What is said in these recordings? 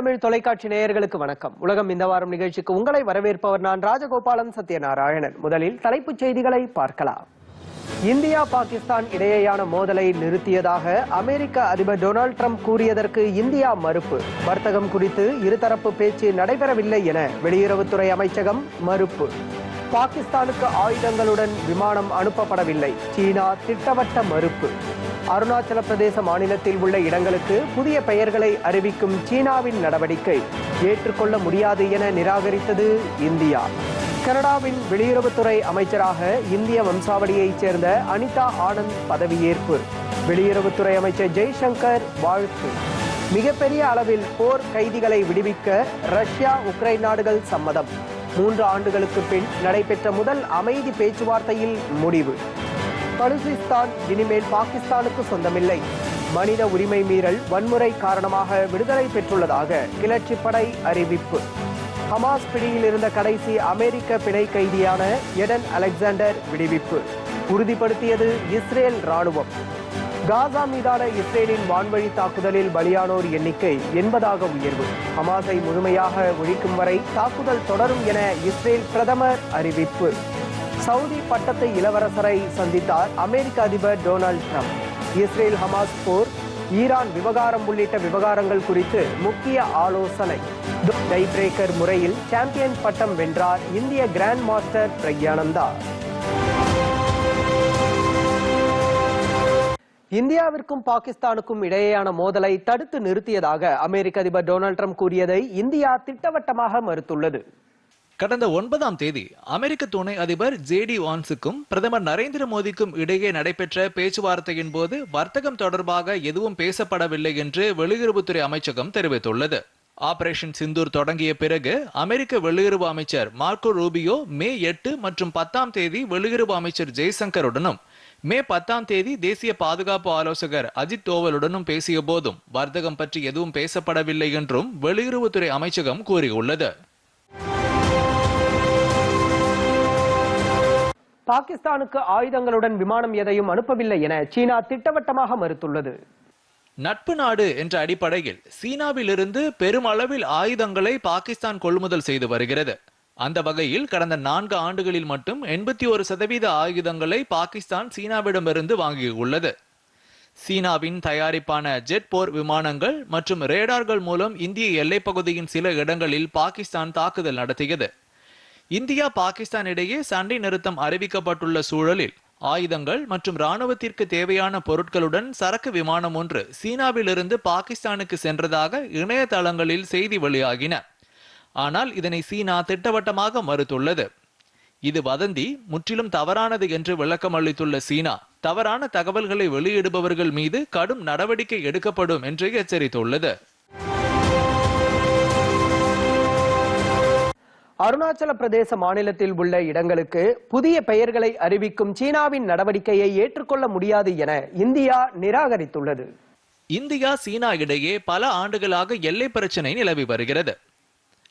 தமிழ் தொலைக்காட்சி நேயர்களுக்கு வணக்கம். உலகம் இந்த வாரம் நிகழ்ச்சிக்கு உங்களை வரவேற்பவர் நான் ராஜகோபாலன் சத்யநாராயணன். முதலில் தலைப்புச் செய்திகளை பார்க்கலாம். இந்தியா பாகிஸ்தான் இடையேயான மோதலை நிறுத்தியதாக அமெரிக்க அதிபர் டொனால்ட் ட்ரம்ப் கூறியதற்கு இந்தியா மறுப்பு. வர்த்தகம் குறித்து இருதரப்பு பேச்சு நடைபெறவில்லை என வெளியுறவுத்துறை அமைச்சகம் மறுப்பு. பாகிஸ்தானுக்கு ஆயுதங்களுடன் விமானம் அனுப்பப்படவில்லை. சீனா திட்டவட்ட மறுப்பு. அருணாச்சல பிரதேச மாநிலத்தில் உள்ள இடங்களுக்கு புதிய பெயர்களை அறிவிக்கும் சீனாவின் நடவடிக்கை ஏற்றுக்கொள்ள முடியாது என நிராகரித்தது இந்தியா. கனடாவின் வெளியுறவுத்துறை அமைச்சராக இந்திய வம்சாவளியைச் சேர்ந்த அனிதா ஆனந்த் பதவியேற்பு. வெளியுறவுத்துறை அமைச்சர் ஜெய்சங்கர் வாழ்த்து. மிகப்பெரிய அளவில் போர் கைதிகளை விடுவிக்க ரஷ்யா உக்ரைன் நாடுகள் சம்மதம். மூன்று ஆண்டுகளுக்கு பின் நடைபெற்ற முதல் அமைதி பேச்சுவார்த்தையில் முடிவு. பலுசிஸ்தான் இனிமேல் பாகிஸ்தானுக்கு சொந்தமில்லை. மனித உரிமை மீறல் வன்முறை காரணமாக விடுதலை பெற்றுள்ளதாக கிளர்ச்சிப் படை அறிவிப்பு. ஹமாஸ் பிடியில் இருந்த கடைசி அமெரிக்க பிணை கைதியான எடன் அலெக்சாண்டர் விடுவிப்பு. உறுதிப்படுத்தியது இஸ்ரேல் ராணுவம் காசா மீதான இஸ்ரேலின் வான்வழி தாக்குதலில் பலியானோர் எண்ணிக்கை எண்பதாக உயர்வு. ஹமாஸை முழுமையாக ஒழிக்கும் வரை தாக்குதல் தொடரும் என இஸ்ரேல் பிரதமர் அறிவிப்பு. சவுதி பட்டத்து இளவரசரை சந்தித்தார் அமெரிக்க அதிபர் டொனால்ட் ட்ரம்ப். இஸ்ரேல் ஹமாஸ் போர் ஈரான் விவகாரம் உள்ளிட்ட விவகாரங்கள் குறித்து முக்கிய ஆலோசனை. டை பிரேக்கர் முறையில் சாம்பியன் பட்டம் வென்றார் இந்திய கிராண்ட் மாஸ்டர் பிரக்யானந்தா. இந்தியாவிற்கும் பாகிஸ்தானுக்கும் இடையேயான மோதலை தடுத்து நிறுத்தியதாக அமெரிக்க அதிபர் டொனால்ட் ட்ரம்ப் கூறியதை இந்தியா திட்டவட்டமாக மறுத்துள்ளது. கடந்த ஒன்பதாம் தேதி அமெரிக்க துணை அதிபர் ஜே டி வான்ஸுக்கும் பிரதமர் நரேந்திர மோடிக்கும் இடையே நடைபெற்ற பேச்சுவார்த்தையின் போது வர்த்தகம் தொடர்பாக எதுவும் பேசப்படவில்லை என்று வெளியுறவுத்துறை அமைச்சகம் தெரிவித்துள்ளது. ஆபரேஷன் சிந்தூர் தொடங்கிய பிறகு அமெரிக்க வெளியுறவு அமைச்சர் மார்க்கோ ரூபியோ மே எட்டு மற்றும் பத்தாம் தேதி வெளியுறவு அமைச்சர் ஜெய்சங்கருடனும் மே பத்தாம் தேதி தேசிய பாதுகாப்பு ஆலோசகர் அஜித் தோவலுடனும் பேசிய போதும் வர்த்தகம் பற்றி எதுவும் பேசப்படவில்லை என்றும் வெளியுறவுத்துறை அமைச்சகம் கூறியுள்ளது. பாகிஸ்தானுக்கு ஆயுதங்களுடன் விமானம் எதையும் அனுப்பவில்லை என சீனா திட்டவட்டமாக மறுத்துள்ளது. நட்பு நாடு என்ற அடிப்படையில் சீனாவிலிருந்து பெருமளவில் ஆயுதங்களை பாகிஸ்தான் கொள்முதல் செய்து வருகிறது. அந்த வகையில் கடந்த நான்கு ஆண்டுகளில் மட்டும் எண்பத்தி ஒரு சதவீத ஆயுதங்களை பாகிஸ்தான் சீனாவிடமிருந்து வாங்கியுள்ளது. சீனாவின் தயாரிப்பான ஜெட் போர் விமானங்கள் மற்றும் ரேடார்கள் மூலம் இந்திய எல்லைப் பகுதியின் சில இடங்களில் பாகிஸ்தான் தாக்குதல் நடத்தியது. இந்தியா பாகிஸ்தான் இடையே சண்டை நிறுத்தம் அறிவிக்கப்பட்டுள்ள சூழலில் ஆயுதங்கள் மற்றும் ராணுவத்திற்கு தேவையான பொருட்களுடன் சரக்கு விமானம் ஒன்று சீனாவிலிருந்து பாகிஸ்தானுக்கு சென்றதாக இணையதளங்களில் செய்தி வெளியாகின. ஆனால் இதனை சீனா திட்டவட்டமாக மறுத்துள்ளது. இது வதந்தி முற்றிலும் தவறானது என்று விளக்கம் அளித்துள்ள சீனா தவறான தகவல்களை வெளியிடுபவர்கள் மீது கடும் நடவடிக்கை எடுக்கப்படும் என்று எச்சரித்துள்ளது. அருணாச்சல பிரதேச மாநிலத்தில் உள்ள இடங்களுக்கு புதிய பெயர்களை அறிவிக்கும் சீனாவின் நடவடிக்கையை ஏற்றுக்கொள்ள முடியாது என இந்தியா நிராகரித்துள்ளது. இந்தியா சீனா இடையே பல ஆண்டுகளாக எல்லை பிரச்சினை நிலவி வருகிறது.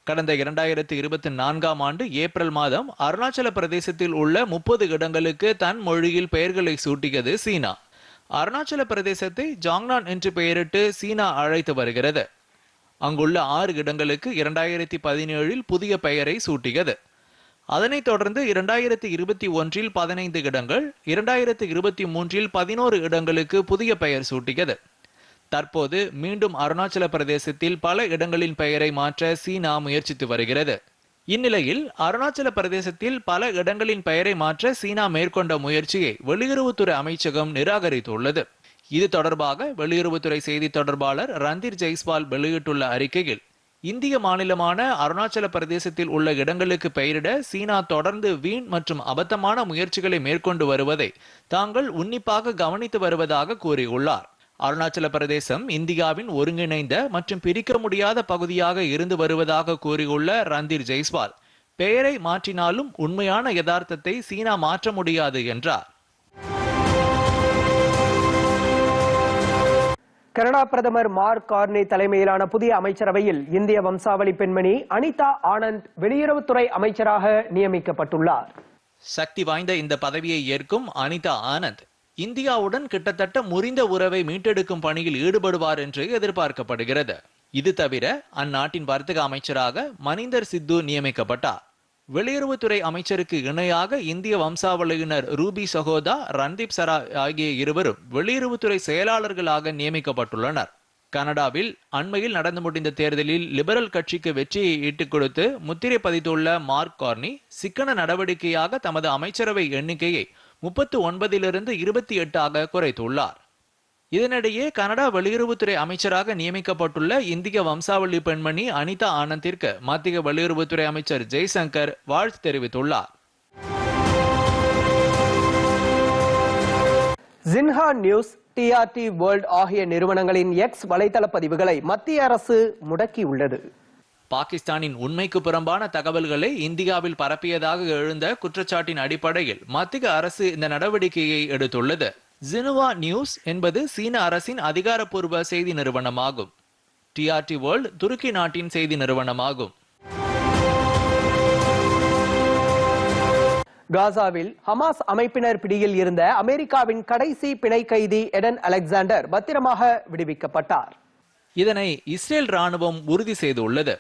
கடந்த இரண்டாயிரத்தி இருபத்தி நான்காம் ஆண்டு ஏப்ரல் மாதம் அருணாச்சல பிரதேசத்தில் உள்ள முப்பது இடங்களுக்கு தன் மொழியில் பெயர்களை சூட்டியது சீனா. அருணாச்சல பிரதேசத்தை ஜாங்னான் என்று பெயரிட்டு சீனா அழைத்து வருகிறது. அங்குள்ள ஆறு இடங்களுக்கு இரண்டாயிரத்தி பதினேழில் புதிய பெயரை சூட்டியது. அதனைத் தொடர்ந்து இரண்டாயிரத்தி இருபத்தி ஒன்றில் பதினைந்து இடங்கள் இரண்டாயிரத்தி இருபத்தி மூன்றில் பதினோரு இடங்களுக்கு புதிய பெயர் சூட்டியது. தற்போது மீண்டும் அருணாச்சல பிரதேசத்தில் பல இடங்களின் பெயரை மாற்ற சீனா முயற்சித்து வருகிறது. இந்நிலையில் அருணாச்சல பிரதேசத்தில் பல இடங்களின் பெயரை மாற்ற சீனா மேற்கொண்ட முயற்சியை வெளியுறவுத்துறை அமைச்சகம் நிராகரித்துள்ளது. இது தொடர்பாக வெளியுறவுத்துறை செய்தி தொடர்பாளர் ரந்தீர் ஜெய்ஸ்வால் வெளியிட்டுள்ள அறிக்கையில் இந்திய மாநிலமான அருணாச்சல பிரதேசத்தில் உள்ள இடங்களுக்கு பெயரிட சீனா தொடர்ந்து வீண் மற்றும் அபத்தமான முயற்சிகளை மேற்கொண்டு வருவதை தாங்கள் உன்னிப்பாக கவனித்து வருவதாக கூறியுள்ளார். அருணாச்சல பிரதேசம் இந்தியாவின் ஒருங்கிணைந்த மற்றும் பிரிக்க முடியாத பகுதியாக இருந்து வருவதாக கூறியுள்ள ரந்தீர் ஜெய்ஸ்வால் பெயரை மாற்றினாலும் உண்மையான யதார்த்தத்தை சீனா மாற்ற முடியாது என்றார். கனடா பிரதமர் மார்க் கார்னே தலைமையிலான புதிய அமைச்சரவையில் இந்திய வம்சாவளி பெண்மணி அனிதா ஆனந்த் வெளியுறவுத்துறை அமைச்சராக நியமிக்கப்பட்டுள்ளார். சக்தி வாய்ந்த இந்த பதவியை ஏற்கும் அனிதா ஆனந்த் இந்தியாவுடன் கிட்டத்தட்ட முறிந்த உறவை மீட்டெடுக்கும் பணியில் ஈடுபடுவார் என்று எதிர்பார்க்கப்படுகிறது. இது தவிர அந்நாட்டின் வர்த்தக அமைச்சராக மனிந்தர் சித்து நியமிக்கப்பட்டார். வெளியுறவுத்துறை அமைச்சருக்கு இணையாக இந்திய வம்சாவளியினர் ரூபி சகோதா ரன்தீப் சரா ஆகிய இருவரும் வெளியுறவுத்துறை செயலாளர்களாக நியமிக்கப்பட்டுள்ளனர். கனடாவில் அண்மையில் நடந்து முடிந்த தேர்தலில் லிபரல் கட்சிக்கு வெற்றியை ஈட்டுக் கொடுத்து முத்திரை பதித்துள்ள மார்க் கார்னி சிக்கன நடவடிக்கையாக தமது அமைச்சரவை எண்ணிக்கையை முப்பத்து ஒன்பதிலிருந்து இருபத்தி எட்டாக குறைத்துள்ளார். இதனிடையே கனடா வெளியுறவுத்துறை அமைச்சராக நியமிக்கப்பட்டுள்ள இந்திய வம்சாவளி பெண்மணி அனிதா ஆனந்திற்கு மத்திய வெளியுறவுத்துறை அமைச்சர் ஜெய்சங்கர் வாழ்த்து தெரிவித்துள்ளார். ஜின்ஹா நியூஸ் டிஆர்டி வேர்ல்ட் ஆகிய நிறுவனங்களின் எக்ஸ் வலைதள பதிவுகளை மத்திய அரசு முடக்கியுள்ளது. பாகிஸ்தானின் உண்மைக்கு புறம்பான தகவல்களை இந்தியாவில் பரப்பியதாக எழுந்த குற்றச்சாட்டின் அடிப்படையில் மத்திய அரசு இந்த நடவடிக்கையை எடுத்துள்ளது. ஜினுவா நியூஸ் என்பது சீன அரசின் அதிகாரப்பூர்வ செய்தி நிறுவனமாகும். டிஆர்டி வேர்ல்ட் துருக்கி நாட்டின் செய்தி நிறுவனமாகும். காசாவில் ஹமாஸ் அமைப்பினர் பிடியில் இருந்த அமெரிக்காவின் கடைசி பிணை கைதி எடன் அலெக்சாண்டர் பத்திரமாக விடுவிக்கப்பட்டார். இதனை இஸ்ரேல் ராணுவம் உறுதி செய்துள்ளது.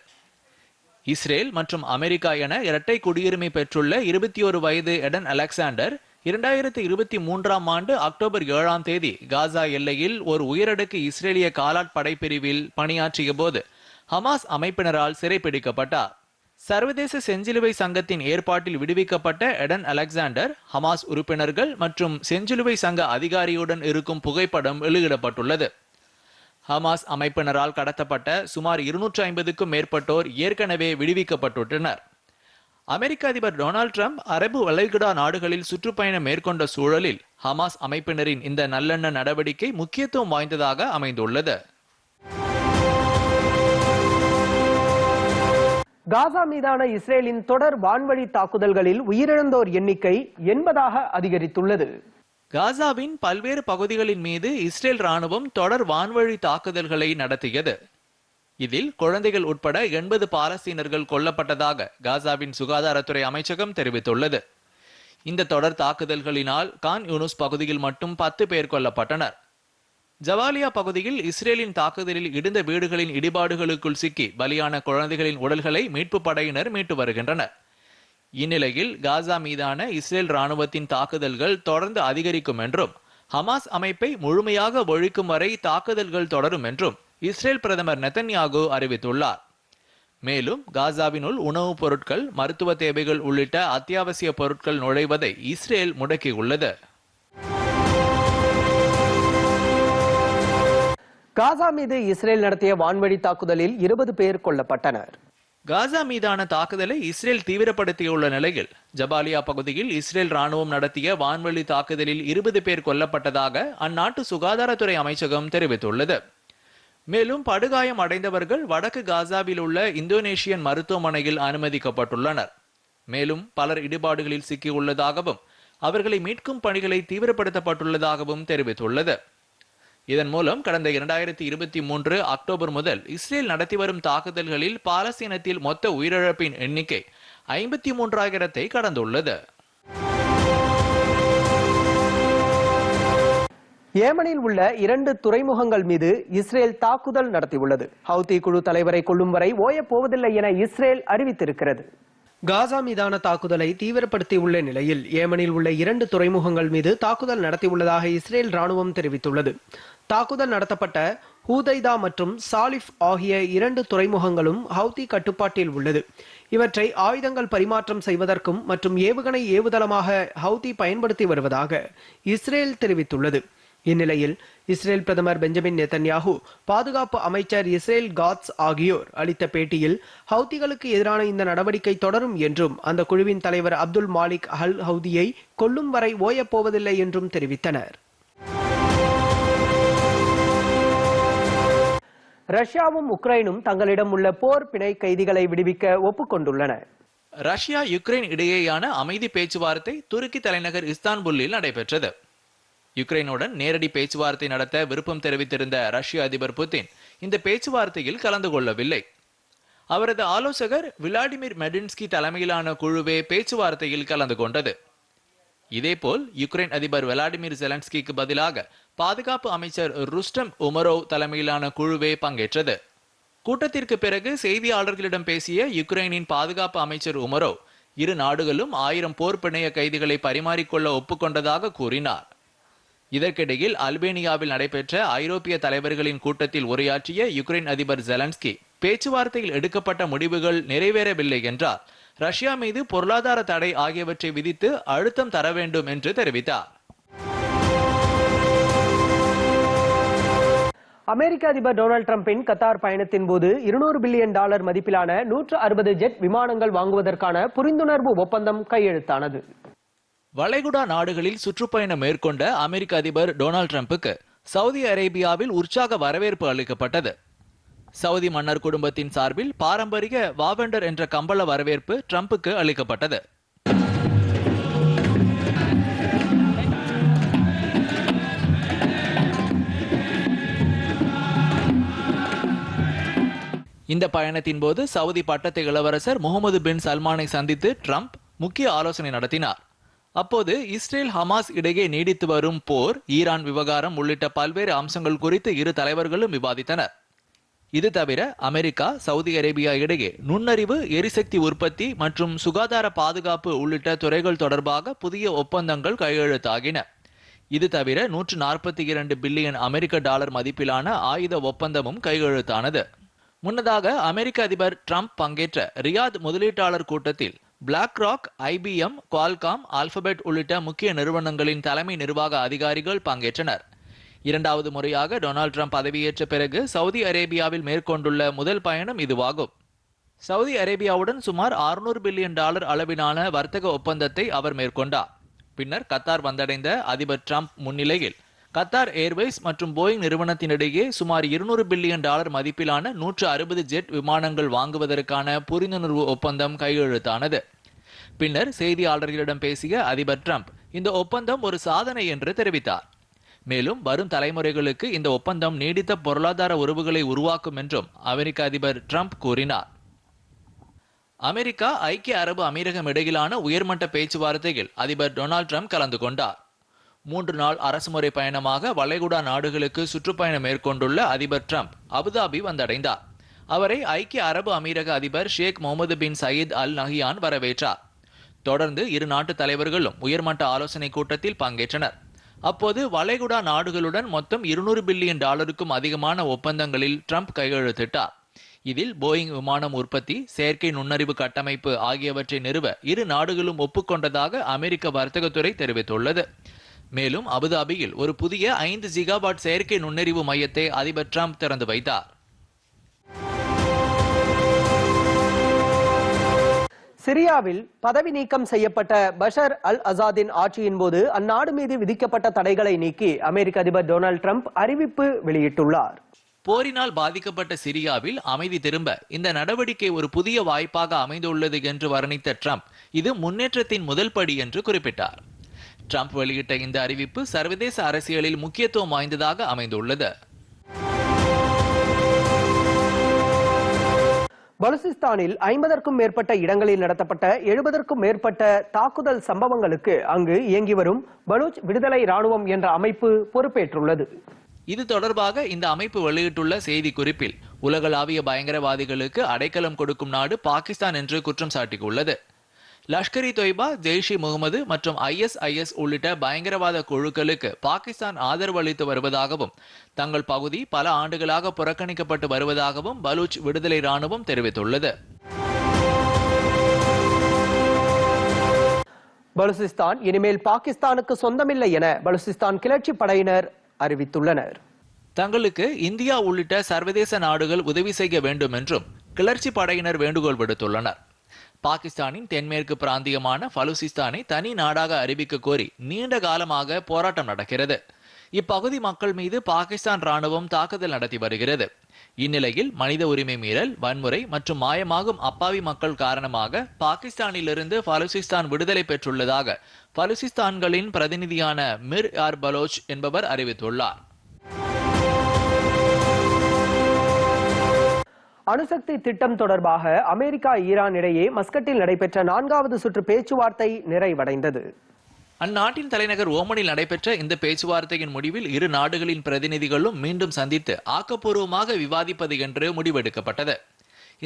இஸ்ரேல் மற்றும் அமெரிக்கா என இரட்டை குடியுரிமை பெற்றுள்ள இருபத்தி ஒரு வயது எடன் அலெக்சாண்டர் இரண்டாயிரத்தி இருபத்தி மூன்றாம் ஆண்டு அக்டோபர் ஏழாம் தேதி காசா எல்லையில் ஒரு உயரடுக்கு இஸ்ரேலிய காலாட் படைப்பிரிவில் பணியாற்றிய போது ஹமாஸ் அமைப்பினரால் சிறைப்பிடிக்கப்பட்டார் சர்வதேச செஞ்சிலுவை சங்கத்தின் ஏற்பாட்டில் விடுவிக்கப்பட்ட எடன் அலெக்சாண்டர் ஹமாஸ் உறுப்பினர்கள் மற்றும் செஞ்சிலுவை சங்க அதிகாரியுடன் இருக்கும் புகைப்படம் வெளியிடப்பட்டுள்ளது. ஹமாஸ் அமைப்பினரால் கடத்தப்பட்ட சுமார் இருநூற்றி ஐம்பதுக்கும் மேற்பட்டோர் ஏற்கனவே விடுவிக்கப்பட்டுள்ளனர். அமெரிக்க அதிபர் டொனால்ட் ட்ரம்ப் அரபு வளைகுடா நாடுகளில் சுற்றுப்பயணம் மேற்கொண்ட சூழலில் ஹமாஸ் அமைப்பினரின் இந்த நல்லெண்ண நடவடிக்கை முக்கியத்துவம் வாய்ந்ததாக அமைந்துள்ளது. காசா மீதான இஸ்ரேலின் தொடர் வான்வழி தாக்குதல்களில் உயிரிழந்தோர் எண்ணிக்கை எண்பதாக அதிகரித்துள்ளது. காசாவின் பல்வேறு பகுதிகளின் மீது இஸ்ரேல் ராணுவம் தொடர் வான்வழி தாக்குதல்களை நடத்தியது. இதில் குழந்தைகள் உட்பட எண்பது பாலஸ்தீனர்கள் கொல்லப்பட்டதாக காசாவின் சுகாதாரத்துறை அமைச்சகம் தெரிவித்துள்ளது. இந்த தொடர் தாக்குதல்களினால் கான் யூனுஸ் பகுதியில் மட்டும் பத்து பேர் கொல்லப்பட்டனர். ஜவாலியா பகுதியில் இஸ்ரேலின் தாக்குதலில் இடிந்த வீடுகளின் இடிபாடுகளுக்குள் சிக்கி பலியான குழந்தைகளின் உடல்களை மீட்பு படையினர் மீட்டு வருகின்றனர். இந்நிலையில் காசா மீதான இஸ்ரேல் ராணுவத்தின் தாக்குதல்கள் தொடர்ந்து அதிகரிக்கும் என்றும் ஹமாஸ் அமைப்பை முழுமையாக ஒழிக்கும் வரை தாக்குதல்கள் தொடரும் என்றும் இஸ்ரேல் பிரதமர் நெத்தன்யாகு அறிவித்துள்ளார். மேலும் காசாவினுள் உணவுப் பொருட்கள் மருத்துவ தேவைகள் உள்ளிட்ட அத்தியாவசிய பொருட்கள் நுழைவதை இஸ்ரேல் முடக்கியுள்ளது. காசா மீது இஸ்ரேல் நடத்திய வான்வழி தாக்குதலில் இருபது பேர் கொல்லப்பட்டனர். காசா மீதான தாக்குதலை இஸ்ரேல் தீவிரப்படுத்தியுள்ள நிலையில் ஜபாலியா பகுதியில் இஸ்ரேல் ராணுவம் நடத்திய வான்வழி தாக்குதலில் இருபது பேர் கொல்லப்பட்டதாக அந்நாட்டு சுகாதாரத்துறை அமைச்சகம் தெரிவித்துள்ளது. மேலும் படுகாயம் அடைந்தவர்கள் வடக்கு காசாவில் உள்ள இந்தோனேஷியன் மருத்துவமனையில் அனுமதிக்கப்பட்டுள்ளனர். மேலும் பலர் இடிபாடுகளில் சிக்கியுள்ளதாகவும் அவர்களை மீட்கும் பணிகளை தீவிரப்படுத்தப்பட்டுள்ளதாகவும் தெரிவித்துள்ளது. இதன் மூலம் கடந்த இரண்டாயிரத்தி இருபத்தி மூன்று அக்டோபர் முதல் இஸ்ரேல் நடத்தி வரும் தாக்குதல்களில் பாலஸ்தீனத்தில் மொத்த உயிரிழப்பின் எண்ணிக்கை ஐம்பத்தி மூன்றாயிரத்தை கடந்துள்ளது. ஏமனில் உள்ள இரண்டு துறைமுகங்கள் மீது இஸ்ரேல் தாக்குதல் நடத்தியுள்ளது. ஹவுதி குழு தலைவரை கொள்ளும் வரை ஓயப் போவதில்லை என இஸ்ரேல் அறிவித்திருக்கிறது. காசா மீதான தாக்குதலை தீவிரப்படுத்தியுள்ள நிலையில் ஏமனில் உள்ள இரண்டு துறைமுகங்கள் மீது தாக்குதல் நடத்தியுள்ளதாக இஸ்ரேல் ராணுவம் தெரிவித்துள்ளது. தாக்குதல் நடத்தப்பட்ட ஹூதைதா மற்றும் சாலிஃப் ஆகிய இரண்டு துறைமுகங்களும் ஹவுதி கட்டுப்பாட்டில் உள்ளது. இவற்றை ஆயுதங்கள் பரிமாற்றம் செய்வதற்கும் மற்றும் ஏவுகணை ஏவுதளமாக ஹவுதி பயன்படுத்தி வருவதாக இஸ்ரேல் தெரிவித்துள்ளது. இந்நிலையில் இஸ்ரேல் பிரதமர் பெஞ்சமின் நெத்தன்யாகு பாதுகாப்பு அமைச்சர் இஸ்ரேல் காட்ஸ் ஆகியோர் அளித்த பேட்டியில் ஹவுதிகளுக்கு எதிரான இந்த நடவடிக்கை தொடரும் என்றும் அந்த குழுவின் தலைவர் அப்துல் மாலிக் அல் ஹவுதியை கொல்லும் வரை ஓயப் போவதில்லை என்றும் தெரிவித்தனர். ரஷ்யாவும் உக்ரைனும் தங்களிடம் உள்ள போர் பிணை கைதிகளை விடுவிக்க ஒப்புக்கொண்டுள்ளன ரஷ்யா யுக்ரைன் இடையேயான அமைதி பேச்சுவார்த்தை துருக்கி தலைநகர் இஸ்தான்புல்லில் நடைபெற்றது. யுக்ரைனுடன் நேரடி பேச்சுவார்த்தை நடத்த விருப்பம் தெரிவித்திருந்த ரஷ்ய அதிபர் புதின் இந்த பேச்சுவார்த்தையில் கலந்து கொள்ளவில்லை. அவரது ஆலோசகர் விளாடிமிர் மெடின்ஸ்கி தலைமையிலான குழுவே பேச்சுவார்த்தையில் கலந்து கொண்டது. இதேபோல் யுக்ரைன் அதிபர் விளாடிமிர் ஜெலன்ஸ்கிக்கு பதிலாக பாதுகாப்பு அமைச்சர் ருஸ்டம் உமரோவ் தலைமையிலான குழுவே பங்கேற்றது. கூட்டத்திற்கு பிறகு செய்தியாளர்களிடம் பேசிய யுக்ரைனின் பாதுகாப்பு அமைச்சர் உமரோ இரு நாடுகளும் ஆயிரம் போர் பிணைய கைதிகளை பரிமாறிக்கொள்ள ஒப்புக்கொண்டதாக கூறினார். இதற்கிடையில் அல்பேனியாவில் நடைபெற்ற ஐரோப்பிய தலைவர்களின் கூட்டத்தில் உரையாற்றிய யுக்ரைன் அதிபர் ஜெலன்ஸ்கி பேச்சுவார்த்தையில் எடுக்கப்பட்ட முடிவுகள் நிறைவேறவில்லை என்றார். ரஷ்யா மீது பொருளாதார தடை ஆகியவற்றை விதித்து அழுத்தம் தர வேண்டும் என்று தெரிவித்தார். அமெரிக்க அதிபர் டொனால்டு டிரம்பின் கத்தார் பயணத்தின் போது இருநூறு பில்லியன் டாலர் மதிப்பிலான நூற்று அறுபது ஜெட் விமானங்கள் வாங்குவதற்கான புரிந்துணர்வு ஒப்பந்தம் கையெழுத்தானது. வளைகுடா நாடுகளில் சுற்றுப்பயணம் மேற்கொண்ட அமெரிக்க அதிபர் டொனால்டு டிரம்புக்கு சவுதி அரேபியாவில் உற்சாக வரவேற்பு அளிக்கப்பட்டது. சவுதி மன்னர் குடும்பத்தின் சார்பில் பாரம்பரிய வாவெண்டர் என்ற கம்பள வரவேற்பு டிரம்புக்கு அளிக்கப்பட்டது. இந்த பயணத்தின் போது சவுதி பட்டத்து இளவரசர் முகமது பின் சல்மானை சந்தித்து ட்ரம்ப் முக்கிய ஆலோசனை நடத்தினார். அப்போது இஸ்ரேல் ஹமாஸ் இடையே நீடித்து வரும் போர் ஈரான் விவகாரம் உள்ளிட்ட பல்வேறு அம்சங்கள் குறித்து இரு தலைவர்களும் விவாதித்தனர். இது தவிர அமெரிக்கா சவுதி அரேபியா இடையே நுண்ணறிவு எரிசக்தி உற்பத்தி மற்றும் சுகாதார பாதுகாப்பு உள்ளிட்ட துறைகள் தொடர்பாக புதிய ஒப்பந்தங்கள் கையெழுத்தாகின. இது தவிர நூற்று நாற்பத்தி இரண்டு பில்லியன் அமெரிக்க டாலர் மதிப்பிலான ஆயுத ஒப்பந்தமும் கையெழுத்தானது. முன்னதாக அமெரிக்க அதிபர் டிரம்ப் பங்கேற்ற ரியாத் முதலீட்டாளர் கூட்டத்தில் BlackRock IBM Qualcomm Alphabet உள்ளிட்ட முக்கிய நிறுவனங்களின் தலைமை நிர்வாக அதிகாரிகள் பங்கேற்றனர். இரண்டாவது முறையாக டொனால்ட் ட்ரம்ப் பதவியேற்ற பிறகு சவுதி அரேபியாவில் மேற்கொண்டுள்ள முதல் பயணம் இதுவாகும். சவுதி அரேபியாவுடன் சுமார் 600 பில்லியன் டாலர் அளவிலான வர்த்தக ஒப்பந்தத்தை அவர் மேற்கொண்டார். பின்னர் கத்தார் வந்தடைந்த அதிபர் ட்ரம்ப் முன்னிலையில் கத்தார் ஏர்வேஸ் மற்றும் போயிங் நிறுவனத்தினிடையே சுமார் 200 பில்லியன் டாலர் மதிப்பிலான நூற்று அறுபது ஜெட் விமானங்கள் வாங்குவதற்கான புரிந்துணர்வு ஒப்பந்தம் கையெழுத்தானது. பின்னர் செய்தியாளர்களிடம் பேசிய அதிபர் ட்ரம்ப் இந்த ஒப்பந்தம் ஒரு சாதனை என்று தெரிவித்தார். மேலும் வரும் தலைமுறைகளுக்கு இந்த ஒப்பந்தம் நீடித்த பொருளாதார உறவுகளை உருவாக்கும் என்றும் அமெரிக்க அதிபர் ட்ரம்ப் கூறினார். அமெரிக்கா ஐக்கிய அரபு அமீரகம் இடையிலான உயர்மட்ட பேச்சுவார்த்தையில் அதிபர் டொனால்ட் ட்ரம்ப் கலந்து கொண்டார். மூன்று நாள் அரசுமுறை பயணமாக வளைகுடா நாடுகளுக்கு சுற்றுப்பயணம் மேற்கொண்டுள்ள அதிபர் டிரம்ப் அபுதாபி வந்தடைந்தார். அவரை ஐக்கிய அரபு அமீரக அதிபர் Sheikh Mohammed bin Zayed Al Nahyan வரவேற்றார். தொடர்ந்து இரு நாட்டு தலைவர்களும் உயர்மட்ட ஆலோசனை கூட்டத்தில் பங்கேற்றனர். அப்போது வளைகுடா நாடுகளுடன் மொத்தம் இருநூறு பில்லியன் டாலருக்கும் அதிகமான ஒப்பந்தங்களில் ட்ரம்ப் கையெழுத்திட்டார். இதில் போயிங் விமானம் உற்பத்தி செயற்கை நுண்ணறிவு கட்டமைப்பு ஆகியவற்றை நிறுவ இரு நாடுகளும் ஒப்புக்கொண்டதாக அமெரிக்க வர்த்தகத்துறை தெரிவித்துள்ளது. மேலும் அபுதாபியில் ஒரு புதிய ஐந்து ஜிகாபாட் செயற்கை நுண்ணறிவு மையத்தை அதிபர் ட்ரம்ப் திறந்து வைத்தார். சிரியாவில் பதவி நீக்கம் செய்யப்பட்ட பஷர் அல் அசாதின் ஆட்சியின் போது அந்நாடு மீது விதிக்கப்பட்ட தடைகளை நீக்கி அமெரிக்க அதிபர் டொனால்டு ட்ரம்ப் அறிவிப்பு வெளியிட்டுள்ளார். போரினால் பாதிக்கப்பட்ட சிரியாவில் அமைதி திரும்ப இந்த நடவடிக்கை ஒரு புதிய வாய்ப்பாக அமைந்துள்ளது என்று வர்ணித்த ட்ரம்ப் இது முன்னேற்றத்தின் முதல் படி என்று குறிப்பிட்டார். ட்ரம்ப் வெளியிட்ட இந்த அறிவிப்பு சர்வதேச அரசியலில் முக்கியத்துவம் வாய்ந்ததாக அமைந்துள்ளது. பலுசிஸ்தானில் ஐம்பதற்கும் மேற்பட்ட இடங்களில் நடத்தப்பட்ட எழுபதற்கும் மேற்பட்ட தாக்குதல் சம்பவங்களுக்கு அங்கு இயங்கி வரும் பலூச் விடுதலை ராணுவம் என்ற அமைப்பு பொறுப்பேற்றுள்ளது. இது தொடர்பாக இந்த அமைப்பு வெளியிட்டுள்ள செய்தி குறிப்பில் உலகளாவிய பயங்கரவாதிகளுக்கு அடைக்கலம் கொடுக்கும் நாடு பாகிஸ்தான் என்று குற்றம் சாட்டியுள்ளது லஷ்கர் இ தொய்பா ஜெய்ஷ் இ முகமது மற்றும் ஐஎஸ்ஐஎஸ் உள்ளிட்ட பயங்கரவாத குழுக்களுக்கு பாகிஸ்தான் ஆதரவு அளித்து வருவதாகவும் தங்கள் பகுதி பல ஆண்டுகளாக புறக்கணிக்கப்பட்டு வருவதாகவும் பலூச் விடுதலை ராணுவம் தெரிவித்துள்ளது. பலுசிஸ்தான் இனிமேல் பாகிஸ்தானுக்கு சொந்தமில்லை என பலுசிஸ்தான் கிளர்ச்சி படையினர் அறிவித்துள்ளனர். தங்களுக்கு இந்தியா உள்ளிட்ட சர்வதேச நாடுகள் உதவி செய்ய வேண்டும் என்றும் கிளர்ச்சி படையினர் வேண்டுகோள் விடுத்துள்ளனர். பாகிஸ்தானின் தென்மேற்கு பிராந்தியமான பலுசிஸ்தானை தனி நாடாக அறிவிக்க கோரி நீண்ட காலமாக போராட்டம் நடக்கிறது. இப்பகுதி மக்கள் மீது பாகிஸ்தான் ராணுவம் தாக்குதல் நடத்தி வருகிறது. இந்நிலையில் மனித உரிமை மீறல் வன்முறை மற்றும் மாயமாகும் அப்பாவி மக்கள் காரணமாக பாகிஸ்தானிலிருந்து பலுசிஸ்தான் விடுதலை பெற்றுள்ளதாக பலுசிஸ்தான்களின் பிரதிநிதியான மிர் ஆர் பலோச் என்பவர் அறிவித்துள்ளார். அணுசக்தி திட்டம் தொடர்பாக அமெரிக்கா ஈரான் இடையே மஸ்கட்டில் நடைபெற்ற நான்காவது சுற்று பேச்சுவார்த்தை நிறைவடைந்தது. அந்நாட்டின் தலைநகர் ஓமனில் நடைபெற்ற இந்த பேச்சுவார்த்தையின் முடிவில் இரு நாடுகளின் பிரதிநிதிகளும் மீண்டும் சந்தித்து ஆக்கப்பூர்வமாக விவாதிப்பது என்று முடிவெடுக்கப்பட்டது.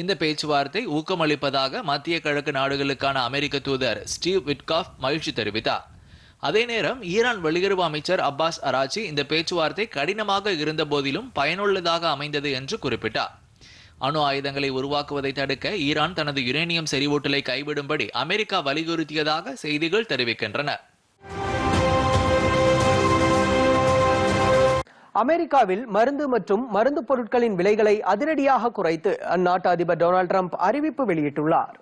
இந்த பேச்சுவார்த்தை ஊக்கமளிப்பதாக மத்திய கிழக்கு நாடுகளுக்கான அமெரிக்க தூதர் ஸ்டீவ் விட்காஃப் மகிழ்ச்சி தெரிவித்தார். அதே நேரம் ஈரான் வெளியுறவு அமைச்சர் அப்பாஸ் அராச்சி இந்த பேச்சுவார்த்தை கடினமாக இருந்த போதிலும் பயனுள்ளதாக அமைந்தது என்று குறிப்பிட்டார். அணு ஆயுதங்களை உருவாக்குவதை தடுக்க ஈரான் தனது யுரேனியம் செறிவூட்டலை கைவிடும்படி அமெரிக்கா வலியுறுத்தியதாக செய்திகள் தெரிவிக்கின்றன. அமெரிக்காவில் மருந்து மற்றும் மருந்து பொருட்களின் விலைகளை அதிரடியாக குறைத்து அந்நாட்டு அதிபர் டொனால்ட் ட்ரம்ப் அறிவிப்பு வெளியிட்டுள்ளார்.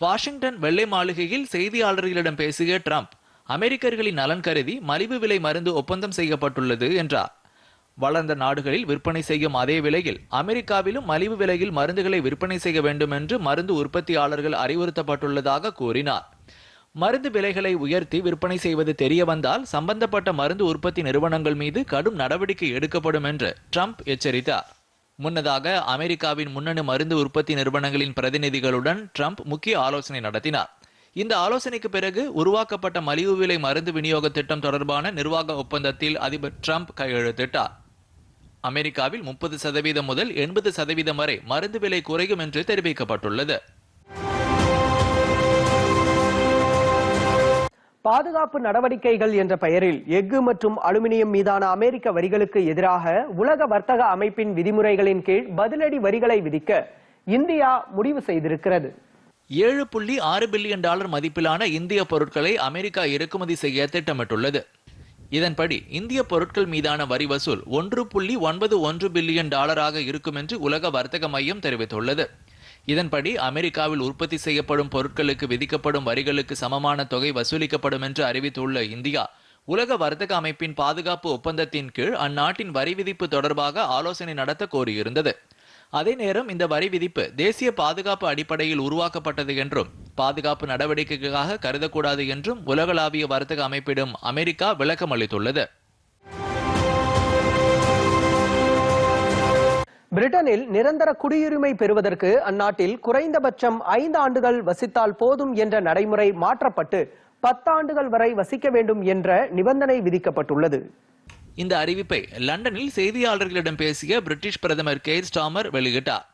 வாஷிங்டன் வெள்ளை மாளிகையில் செய்தியாளர்களிடம் பேசிய ட்ரம்ப் அமெரிக்கர்களின் நலன் கருதி மலிவு விலை மருந்து ஒப்பந்தம் செய்யப்பட்டுள்ளது என்றார். வளர்ந்த நாடுகளில் விற்பனை செய்யும் அதே விலையில் அமெரிக்காவிலும் மலிவு விலையில் மருந்துகளை விற்பனை செய்ய வேண்டும் என்று மருந்து உற்பத்தியாளர்கள் அறிவுறுத்தப்பட்டுள்ளதாக கூறினார். மருந்து விலைகளை உயர்த்தி விற்பனை செய்வது தெரிய வந்தால் சம்பந்தப்பட்ட மருந்து உற்பத்தி நிறுவனங்கள் மீது கடும் நடவடிக்கை எடுக்கப்படும் என்று ட்ரம்ப் எச்சரித்தார். முன்னதாக அமெரிக்காவின் முன்னணி மருந்து உற்பத்தி நிறுவனங்களின் பிரதிநிதிகளுடன் ட்ரம்ப் முக்கிய ஆலோசனை நடத்தினார். இந்த ஆலோசனைக்கு பிறகு உருவாக்கப்பட்ட மலிவு விலை மருந்து விநியோக திட்டம் தொடர்பான நிர்வாக ஒப்பந்தத்தில் அதிபர் ட்ரம்ப் கையெழுத்திட்டார். அமெரிக்காவில் முப்பது சதவீதம் முதல் எண்பது சதவீதம் வரை மருந்து விலை குறையும் என்று தெரிவிக்கப்பட்டுள்ளது. பாதுகாப்பு நடவடிக்கைகள் என்ற பெயரில் எஃகு மற்றும் அலுமினியம் மீதான அமெரிக்க வரிகளுக்கு எதிராக உலக வர்த்தக அமைப்பின் விதிமுறைகளின் கீழ் பதிலடி வரிகளை விதிக்க இந்தியா முடிவு செய்திருக்கிறது. ஏழு புள்ளி ஆறு பில்லியன் டாலர் மதிப்பிலான இந்திய பொருட்களை அமெரிக்கா இறக்குமதி செய்ய திட்டமிட்டுள்ளது. இதன்படி இந்திய பொருட்கள் மீதான வரி வசூல் ஒன்று புள்ளி ஒன்பது ஒன்று பில்லியன் டாலராக இருக்கும் என்று உலக வர்த்தக மையம் தெரிவித்துள்ளது. இதன்படி அமெரிக்காவில் உற்பத்தி செய்யப்படும் பொருட்களுக்கு விதிக்கப்படும் வரிகளுக்கு சமமான தொகை வசூலிக்கப்படும் என்று அறிவித்துள்ள இந்தியா உலக வர்த்தக அமைப்பின் பாதுகாப்பு ஒப்பந்தத்தின் கீழ் அந்நாட்டின் வரி விதிப்பு தொடர்பாக ஆலோசனை நடத்த கோரியிருந்தது. அதே நேரம் இந்த வரி விதிப்பு தேசிய பாதுகாப்பு அடிப்படையில் உருவாக்கப்பட்டது என்றும் பாதுகாப்பு நடவடிக்கைக்காக கருதக்கூடாது என்றும் உலகளாவிய வர்த்தக அமைப்பிடம் அமெரிக்கா விளக்கம் அளித்துள்ளது. பிரிட்டனில் நிரந்தர குடியுரிமை பெறுவதற்கு அந்நாட்டில் குறைந்தபட்சம் ஐந்து ஆண்டுகள் வசித்தால் போதும் என்ற நடைமுறை மாற்றப்பட்டு பத்தாண்டுகள் வரை வசிக்க வேண்டும் என்ற நிபந்தனை விதிக்கப்பட்டுள்ளது. இந்த அறிவிப்பை லண்டனில் செய்தியாளர்களிடம் பேசிய பிரிட்டிஷ் பிரதமர் கேர் ஸ்டாமர் வெளியிட்டார்.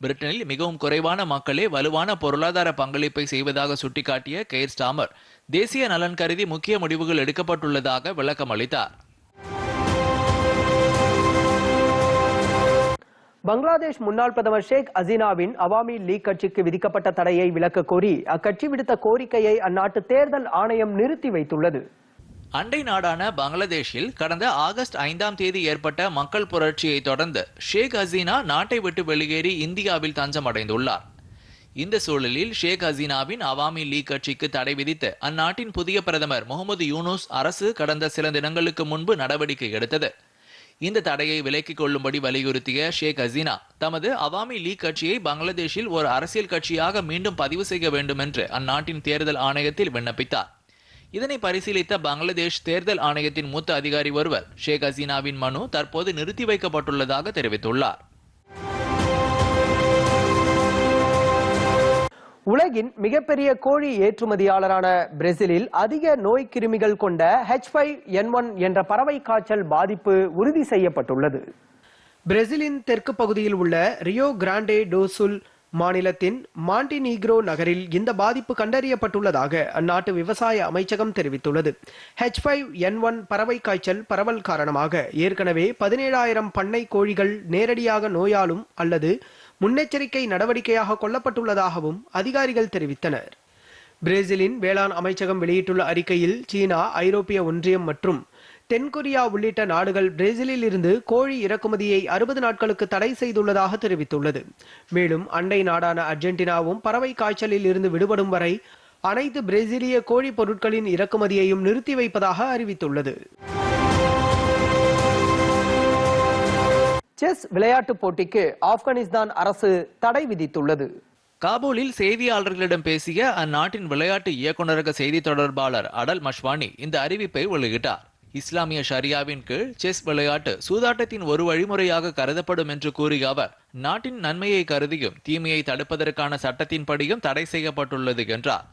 பிரிட்டனில் மிகவும் குறைவான மக்களே வலுவான பொருளாதார பங்களிப்பை செய்வதாக சுட்டிக்காட்டிய கெய்ர் ஸ்டாமர் தேசிய நலன் கருதி முக்கிய முடிவுகள் எடுக்கப்பட்டுள்ளதாக விளக்கம் அளித்தார். பங்களாதேஷ் முன்னாள் பிரதமர் ஷேக் அசீனாவின் அவாமி லீக் கட்சிக்கு விதிக்கப்பட்ட தடையை விலக்க கோரி அக்கட்சி விடுத்த கோரிக்கையை அந்நாட்டு தேர்தல் ஆணையம் நிறுத்தி வைத்துள்ளது. அண்டை நாடான பங்களாதேஷில் கடந்த ஆகஸ்ட் ஐந்தாம் தேதி ஏற்பட்ட மக்கள் புரட்சியை தொடர்ந்து ஷேக் ஹசீனா நாட்டை விட்டு வெளியேறி இந்தியாவில் தஞ்சம் அடைந்துள்ளார் இந்த சூழலில் ஷேக் ஹசீனாவின் அவாமி லீக் கட்சிக்கு தடை விதித்து அந்நாட்டின் புதிய பிரதமர் முகமது யூனூஸ் அரசு கடந்த சில தினங்களுக்கு முன்பு நடவடிக்கை எடுத்தது. இந்த தடையை விலக்கிக் கொள்ளும்படி வலியுறுத்திய ஷேக் ஹசீனா தமது அவாமி லீக் கட்சியை பங்களாதேஷில் ஒரு அரசியல் கட்சியாக மீண்டும் பதிவு செய்ய வேண்டும் என்று அந்நாட்டின் தேர்தல் ஆணையத்தில் விண்ணப்பித்தார். இதனை பரிசீலித்த பங்களாதேஷ் தேர்தல் ஆணையத்தின் மூத்த அதிகாரி ஒருவர் ஷேக் ஹசீனாவின் மனு தற்போது நிறுத்தி வைக்கப்பட்டுள்ளதாக தெரிவித்துள்ளார். உலகின் மிகப்பெரிய கோழி ஏற்றுமதியாளரான பிரேசிலில் அதிக நோய் கிருமிகள் கொண்ட ஹெச் ஃபைவ் என் ஒன் என்ற பறவை காய்ச்சல் பாதிப்பு உறுதி செய்யப்பட்டுள்ளது. பிரேசிலின் தெற்கு பகுதியில் உள்ள ரியோ கிராண்டே டோசுல் மாநிலத்தின் மாண்டினீக்ரோ நகரில் இந்த பாதிப்பு கண்டறியப்பட்டுள்ளதாக அந்நாட்டு விவசாய அமைச்சகம் தெரிவித்துள்ளது. ஹெச் ஃபைவ் என் ஒன் பறவை காய்ச்சல் பரவல் காரணமாக ஏற்கனவே பதினேழாயிரம் பண்ணை கோழிகள் நேரடியாக நோயாலும் அல்லது முன்னெச்சரிக்கை நடவடிக்கையாக கொல்லப்பட்டுள்ளதாகவும் அதிகாரிகள் தெரிவித்தனர். பிரேசிலின் வேளாண் அமைச்சகம் வெளியிட்டுள்ள அறிக்கையில் சீனா ஐரோப்பிய ஒன்றியம் மற்றும் தென்கொரியா உள்ளிட்ட நாடுகள் பிரேசிலில் இருந்து கோழி இறக்குமதியை அறுபது நாட்களுக்கு தடை செய்துள்ளதாக தெரிவித்துள்ளது. மேலும் அண்டை நாடான அர்ஜென்டினாவும் பறவை காய்ச்சலில் இருந்து விடுபடும் வரை அனைத்து பிரேசிலிய கோழி பொருட்களின் இறக்குமதியையும் நிறுத்தி வைப்பதாக அறிவித்துள்ளது. செஸ் விளையாட்டுப் போட்டிக்கு ஆப்கானிஸ்தான் அரசு தடை விதித்துள்ளது. காபூலில் செய்தியாளர்களிடம் பேசிய அந்நாட்டின் விளையாட்டு இயக்குநரக செய்தி தொடர்பாளர் அடல் மஷ்வானி இந்த அறிவிப்பை வெளியிட்டார். இஸ்லாமிய ஷரியாவின் கீழ் செஸ் விளையாட்டு சூதாட்டத்தின் ஒரு வழிமுறையாக கருதப்படும் என்று கூறிய அவர் நாட்டின் நன்மையை கருதியும் தீமையை தடுப்பதற்கான சட்டத்தின்படியும் தடை செய்யப்பட்டுள்ளது என்றார்.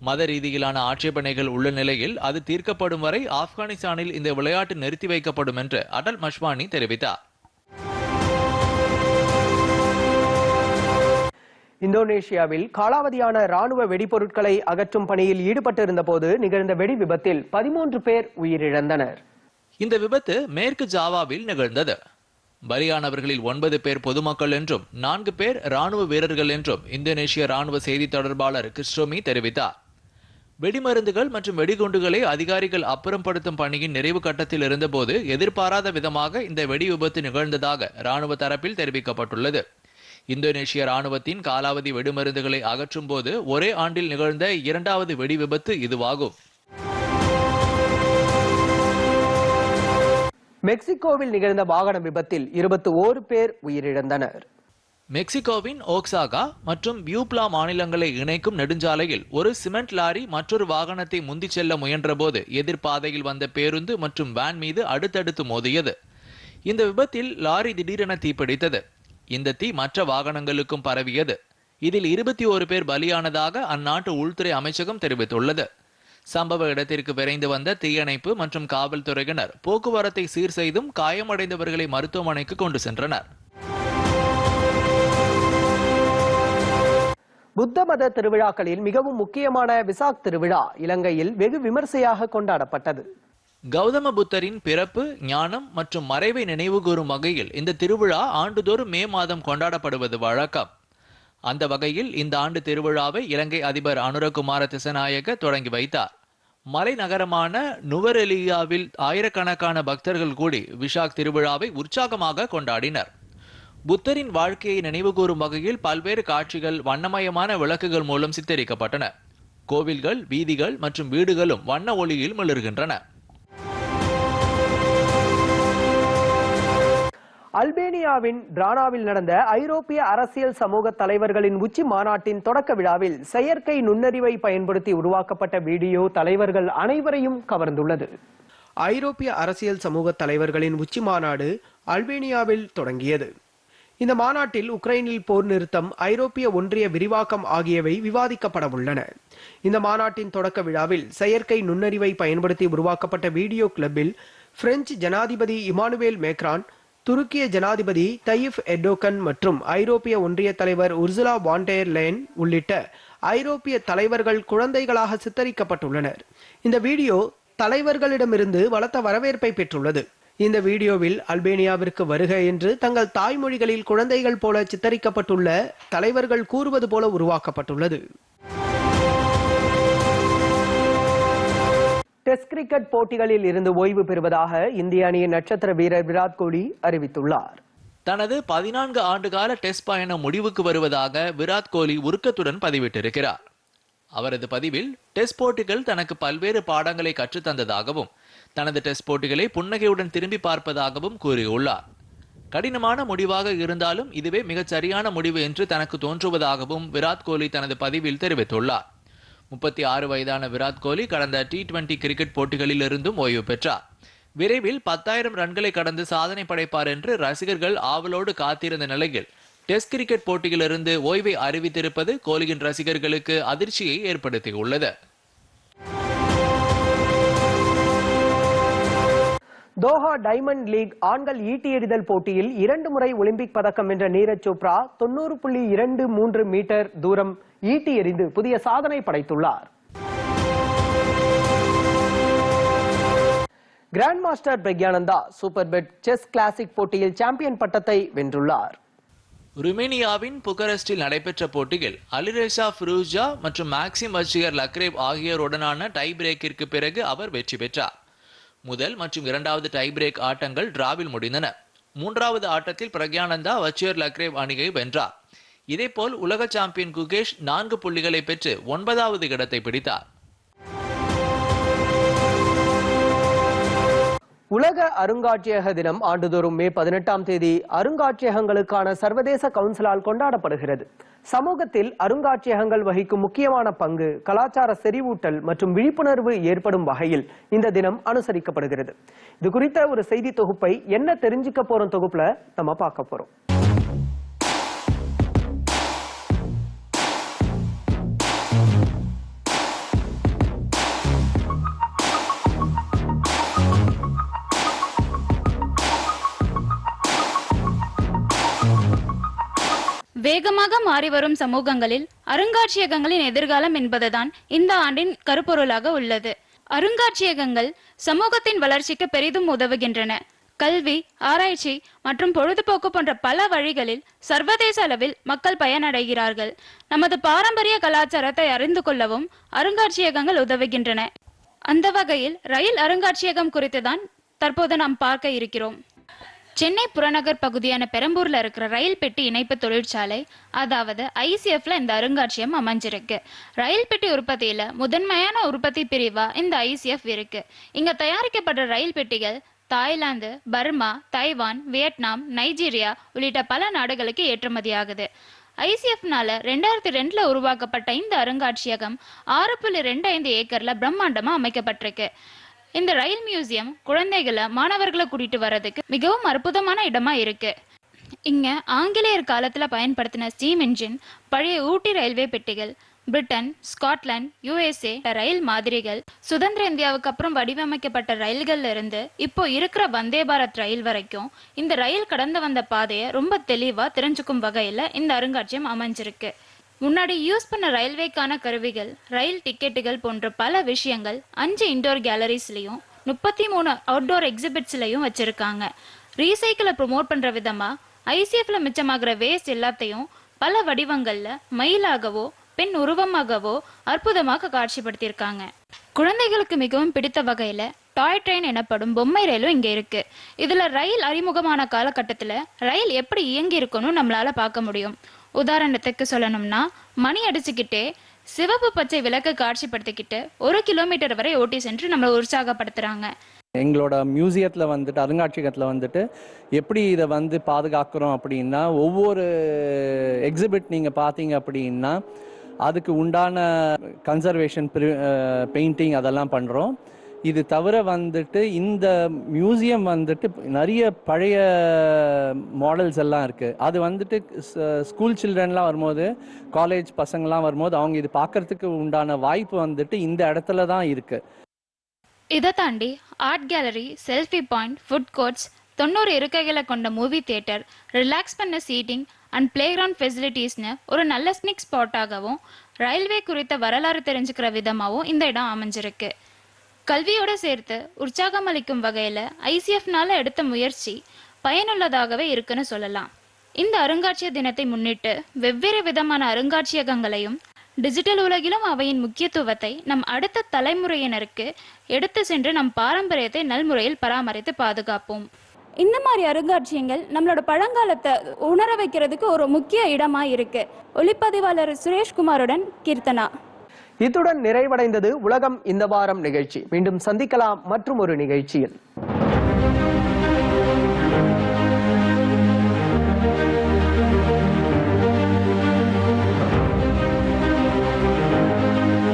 மத ரீதியிலான ஆட்சேபனைகள் உள்ள நிலையில் அது தீர்க்கப்படும் வரை ஆப்கானிஸ்தானில் இந்த விளையாட்டு நிறுத்தி வைக்கப்படும் என்று அடல் மஷ்வானி தெரிவித்தார். இந்தோனேஷியாவில் காலாவதியான ராணுவ வெடிபொருட்களை அகற்றும் பணியில் ஈடுபட்டிருந்த போது நிகழ்ந்த வெடி விபத்தில் பதிமூன்று பேர் உயிரிழந்தனர். இந்த விபத்து மேற்கு ஜாவாவில் நிகழ்ந்தது. பலியானவர்களில் ஒன்பது பேர் பொதுமக்கள் என்றும் நான்கு பேர் ராணுவ வீரர்கள் என்றும் இந்தோனேஷிய ராணுவ செய்தி தொடர்பாளர் கிறிஸ்டோமி தெரிவித்தார். வெடிமருந்துகள் மற்றும் வெடிகுண்டுகளை அதிகாரிகள் அப்புறப்படுத்தும் பணியின் நிறைவு கட்டத்தில் இருந்தபோது எதிர்பாராத விதமாக இந்த வெடி விபத்து நிகழ்ந்ததாக ராணுவ தரப்பில் தெரிவிக்கப்பட்டுள்ளது. இந்தோனேஷிய ராணுவத்தின் காலாவதி வெடிமருந்துகளை அகற்றும் போது ஒரே ஆண்டில் நிகழ்ந்த இரண்டாவது வெடி விபத்து இதுவாகும். மெக்சிகோவில் நிகழ்ந்த வாகன விபத்தில் இருபத்தி ஓரு பேர் உயிரிழந்தனர். மெக்சிகோவின் ஓக்சாகா மற்றும் பியூப்லா மாநிலங்களை இணைக்கும் நெடுஞ்சாலையில் ஒரு சிமெண்ட் லாரி மற்றொரு வாகனத்தை முந்திச் செல்ல முயன்றபோது எதிர்பாதையில் வந்த பேருந்து மற்றும் வேன் மீது அடுத்தடுத்து மோதியது. இந்த விபத்தில் லாரி திடீரென தீப்பிடித்தது. இந்த தீ மற்ற வாகனங்களுக்கும் பரவியது. இதில் இருபத்தி ஒரு பேர் பலியானதாக அந்நாட்டு உள்துறை அமைச்சகம் தெரிவித்துள்ளது. சம்பவ இடத்திற்கு விரைந்து வந்த தீயணைப்பு மற்றும் காவல்துறையினர் போக்குவரத்தை சீர் செய்தும் காயமடைந்தவர்களை மருத்துவமனைக்கு கொண்டு சென்றனர். புத்த மத திருவிழாக்களில் மிகவும் முக்கியமான விசாக் திருவிழா இலங்கையில் வெகு விமர்சையாக கொண்டாடப்பட்டது. கௌதம புத்தரின் பிறப்பு ஞானம் மற்றும் மறைவை நினைவுகூரும் வகையில் இந்த திருவிழா ஆண்டுதோறும் மே மாதம் கொண்டாடப்படுவது வழக்கம். அந்த வகையில் இந்த ஆண்டு திருவிழாவை இலங்கை அதிபர் அனுரகுமார திசநாயக தொடங்கி வைத்தார். மலைநகரமான நுவரெலியாவில் ஆயிரக்கணக்கான பக்தர்கள் கூடி விஷாக் திருவிழாவை உற்சாகமாக கொண்டாடினர். புத்தரின் வாழ்க்கையை நினைவுகூரும் வகையில் பல்வேறு காட்சிகள் வண்ணமயமான விளக்குகள் மூலம் சித்தரிக்கப்பட்டன. கோவில்கள் வீதிகள் மற்றும் வீடுகளும் வண்ண ஒளியில் மிளர்கின்றன. அல்பேனியாவின் டிரானாவில் நடந்த ஐரோப்பிய அரசியல் சமூக தலைவர்களின் உச்சி மாநாட்டின் தொடக்க விழாவில் செயற்கை நுண்ணறிவை பயன்படுத்தி உருவாக்கப்பட்ட வீடியோ தலைவர்கள் அனைவரையும் கவர்ந்துள்ளது. ஐரோப்பிய அரசியல் சமூக தலைவர்களின் உச்சி மாநாடு அல்பேனியாவில் தொடங்கியது. இந்த மாநாட்டில் உக்ரைனில் போர் நிறுத்தம் ஐரோப்பிய ஒன்றிய விரிவாக்கம் ஆகியவை விவாதிக்கப்பட உள்ளன. இந்த மாநாட்டின் தொடக்க விழாவில் செயற்கை நுண்ணறிவை பயன்படுத்தி உருவாக்கப்பட்ட வீடியோ கிளப்பில் பிரெஞ்சு ஜனாதிபதி இமானுவேல் மேக்ரான் துருக்கிய ஜனாதிபதி தயிஃப் எடோகன் மற்றும் ஐரோப்பிய ஒன்றிய தலைவர் உர்சுலா வாண்டேர் லேன் உள்ளிட்ட ஐரோப்பிய தலைவர்கள் குழந்தைகளாக சித்தரிக்கப்பட்டுள்ளனர். இந்த வீடியோ தலைவர்களிடமிருந்து பலத்த வரவேற்பை பெற்றுள்ளது. இந்த வீடியோவில் அல்பேனியாவிற்கு வருக என்று தங்கள் தாய்மொழிகளில் குழந்தைகள் போல சித்தரிக்கப்பட்டுள்ள தலைவர்கள் கூறுவது போல உருவாக்கப்பட்டுள்ளது. டெஸ்ட் கிரிக்கெட் போட்டிகளில் இருந்து ஓய்வு பெறுவதாக இந்திய அணியின் நட்சத்திர வீரர் விராட் கோலி அறிவித்துள்ளார். தனது பதினான்கு ஆண்டுகால டெஸ்ட் பயணம் முடிவுக்கு வருவதாக விராட் கோலி உருக்கத்துடன் பதிவிட்டிருக்கிறார். அவரது பதிவில் டெஸ்ட் போட்டிகள் தனக்கு பல்வேறு பாடங்களை கற்றுத்தந்ததாகவும் தனது டெஸ்ட் போட்டிகளை புன்னகையுடன் திரும்பி பார்ப்பதாகவும் கூறியுள்ளார். கடினமான முடிவாக இருந்தாலும் இதுவே மிகச் சரியான முடிவு என்று தனக்கு தோன்றுவதாகவும் விராட் கோலி தனது பதிவில் தெரிவித்துள்ளார். முப்பத்தி ஆறு வயதான விராட் கோலி கடந்த டி டுவெண்டி கிரிக்கெட் போட்டிகளில் இருந்தும் ஓய்வு பெற்றார். விரைவில் பத்தாயிரம் ரன்களை கடந்து சாதனை படைப்பார் என்று ரசிகர்கள் ஆவலோடு காத்திருந்த நிலையில் டெஸ்ட் கிரிக்கெட் போட்டியிலிருந்து ஓய்வை அறிவித்திருப்பது கோலியின் ரசிகர்களுக்கு அதிர்ச்சியை ஏற்படுத்தியுள்ளது. தோஹா டைமண்ட் லீக் ஆண்கள் ஈட்டி எறிதல் போட்டியில் இரண்டு முறை ஒலிம்பிக் பதக்கம் வென்ற நீரஜ் சோப்ரா தொண்ணூறு புள்ளி இரண்டு மூன்று மீட்டர் தூரம் ஈட்டி எறிந்து புதிய சாதனை படைத்துள்ளார். Grandmaster Praggnanandhaa Superbet chess classic போட்டியில் சாம்பியன் பட்டத்தை வென்றுள்ளார். ருமேனியாவின் புகரெஸ்டில் நடைபெற்ற போட்டியில் அலிரேசா ஃபிரூஜா மற்றும் மேக்சிம் வச்சியர் லக்ரேவ் ஆகியோருடனான டை பிரேக்கிற்கு பிறகு அவர் வெற்றி பெற்றார். முதல் மற்றும் இரண்டாவது டை பிரேக் ஆட்டங்கள் டிராவில் முடிந்தன. மூன்றாவது ஆட்டத்தில் பிரக்யானந்தா வச்சியர் லக்ரேவ் அணியை வென்றார். இதேபோல் உலக சாம்பியன் குகேஷ் நான்கு புள்ளிகளை பெற்று ஒன்பதாவது இடத்தை பிடித்தார். உலக அருங்காட்சியக தினம் ஆண்டுதோறும் மே பதினெட்டாம் தேதி அருங்காட்சியகங்களுக்கான சர்வதேச கவுன்சிலால் கொண்டாடப்படுகிறது. சமூகத்தில் அருங்காட்சியகங்கள் வகிக்கும் முக்கியமான பங்கு கலாச்சார செறிவூட்டல் மற்றும் விழிப்புணர்வு ஏற்படும் வகையில் இந்த தினம் அனுசரிக்கப்படுகிறது. இது குறித்த ஒரு செய்தி தொகுப்பை என்ன தெரிஞ்சுக்க போறோம் தொகுப்புல நம்ம பார்க்க போறோம். வேகமாக மாறி வரும் சமூகங்களில் அருங்காட்சியகங்களின் எதிர்காலம் என்பதுதான் இந்த ஆண்டின் கருப்பொருளாக உள்ளது. அருங்காட்சியகங்கள் சமூகத்தின் வளர்ச்சிக்கு பெரிதும் உதவுகின்றன. கல்வி ஆராய்ச்சி மற்றும் பொழுதுபோக்கு போன்ற பல வழிகளில் சர்வதேச அளவில் மக்கள் பயனடைகிறார்கள். நமது பாரம்பரிய கலாச்சாரத்தை அறிந்து கொள்ளவும் அருங்காட்சியகங்கள் உதவுகின்றன. அந்த வகையில் ரயில் அருங்காட்சியகம் குறித்துதான் தற்போது நாம் பார்க்க இருக்கிறோம். சென்னை புறநகர் பகுதியான பெரம்பூர்ல இருக்கிற ரயில் பெட்டி இணைப்பு தொழிற்சாலை அதாவது ஐசிஎஃப்ல இந்த அருங்காட்சியகம் அமைஞ்சிருக்கு. ரயில் பெட்டி உற்பத்தியில முதன்மையான உற்பத்தி பிரிவா இந்த ஐசிஎஃப் இருக்கு. இங்க தயாரிக்கப்படுற ரயில் பெட்டிகள் Thailand Burma Taiwan Vietnam Nigeria உள்ளிட்ட பல நாடுகளுக்கு ஏற்றுமதியாகுது. ஐசிஎஃப்னால ரெண்டாயிரத்தி ரெண்டுல உருவாக்கப்பட்ட இந்த அருங்காட்சியகம் ஆறு புள்ளி ரெண்டு ஐந்து ஏக்கர்ல பிரம்மாண்டமா அமைக்கப்பட்டிருக்கு. இந்த ரயில் மியூசியம் குழந்தைகளை மாணவர்களை கூட்டிட்டு வர்றதுக்கு மிகவும் அற்புதமான இடமா இருக்கு. இங்க ஆங்கிலேயர் காலத்துல பயன்படுத்தின ஸ்டீம் இன்ஜின் பழைய ஊட்டி ரயில்வே பெட்டிகள் பிரிட்டன் ஸ்காட்லாந்து யுஎஸ்ஏ ரயில் மாதிரிகள் சுதந்திர இந்தியாவுக்கு அப்புறம் வடிவமைக்கப்பட்ட ரயில்கள்ல இருந்து இப்போ இருக்கிற வந்தே பாரத் ரயில் வரைக்கும் இந்த ரயில் கடந்து வந்த பாதையை ரொம்ப தெளிவா தெரிஞ்சுக்கும் வகையில இந்த அருங்காட்சியம் அமைஞ்சிருக்கு. முன்னாடி யூஸ் பண்ண ரயில்வேக்கான கருவிகள் ரயில் டிக்கெட்டுகள் போன்ற பல விஷயங்கள் அஞ்சு இன்டோர் கேலரிஸ்லையும் முப்பத்தி மூணு அவுட்டோர் எக்ஸிபிட்ஸ்லையும் வச்சிருக்காங்க. ரீசைக்கிளை ப்ரோமோட் பண்ற விதமா ஐசிஎஃப்ல மிச்சமாகிற வேஸ்ட் எல்லாத்தையும் பல வடிவங்கள்ல மயிலாகவோ பெண் உருவமாகவோ அற்புதமாக காட்சிப்படுத்தியிருக்காங்க. குழந்தைகளுக்கு மிகவும் பிடித்த வகையில டாய் ட்ரெயின் எனப்படும் பொம்மை ரயிலும் இங்க இருக்கு. இதுல ரயில் அறிமுகமான காலகட்டத்துல ரயில் எப்படி இயங்கி இருக்கணும் நம்மளால பார்க்க முடியும். உதாரணத்துக்கு சொல்லணும்னா மணி அடிச்சுக்கிட்டே சிவப்பு பச்சை விளக்கு காட்சிப்படுத்திக்கிட்டு ஒரு கிலோமீட்டர் வரை ஓட்டி சென்று நம்மளை உற்சாகப்படுத்துறாங்க. எங்களோட மியூசியத்தில் வந்துட்டு அருங்காட்சியகத்தில் வந்துட்டு எப்படி இதை வந்து பாதுகாக்கிறோம் அப்படின்னா ஒவ்வொரு எக்ஸிபிட் நீங்கள் பார்த்தீங்க அப்படின்னா அதுக்கு உண்டான கன்சர்வேஷன் பெயிண்டிங் அதெல்லாம் பண்ணுறோம் இது தவிர வந்துட்டு இந்த மியூசியம் வந்துட்டு நிறைய பழைய மாடல்ஸ் எல்லாம் இருக்குது அது வந்துட்டு ஸ்கூல் சில்ட்ரன்லாம் வரும்போது காலேஜ் பசங்கள்லாம் வரும்போது அவங்க இது பார்க்கறதுக்கு உண்டான வாய்ப்பு வந்துட்டு இந்த இடத்துல தான் இருக்குது இதை தாண்டி art gallery selfie point food courts தொண்ணூறு இருக்கைகளை கொண்ட மூவி தியேட்டர் ரிலாக்ஸ் பண்ண சீட்டிங் அண்ட் பிளே கிரவுண்ட் ஃபெசிலிட்டிஸ்னு ஒரு நல்ல ஸ்னிக் ஸ்பாட்டாகவும் ரயில்வே குறித்த வரலாறு தெரிஞ்சுக்கிற விதமாகவும் இந்த இடம் அமைஞ்சிருக்கு. கல்வியோட சேர்த்து உற்சாகம் அளிக்கும் வகையில் ஐசிஎஃப்னால எடுத்த முயற்சி பயனுள்ளதாகவே இருக்குன்னு சொல்லலாம். இந்த அருங்காட்சியக தினத்தை முன்னிட்டு வெவ்வேறு விதமான அருங்காட்சியகங்களையும் டிஜிட்டல் உலகிலும் அவையின் முக்கியத்துவத்தை நம் அடுத்த தலைமுறையினருக்கு எடுத்து சென்று நம் பாரம்பரியத்தை நல்முறையில் பராமரித்து பாதுகாப்போம். இந்த மாதிரி அருங்காட்சியங்கள் நம்மளோட பழங்காலத்தை உணர வைக்கிறதுக்கு ஒரு முக்கிய இடமா இருக்கு. ஒளிப்பதிவாளர் சுரேஷ்குமாருடன் கீர்த்தனா. இத்துடன் நிறைவடைந்தது உலகம் இந்த வாரம் நிகழ்ச்சி. மீண்டும் சந்திக்கலாம் மற்றும் ஒரு நிகழ்ச்சியில்.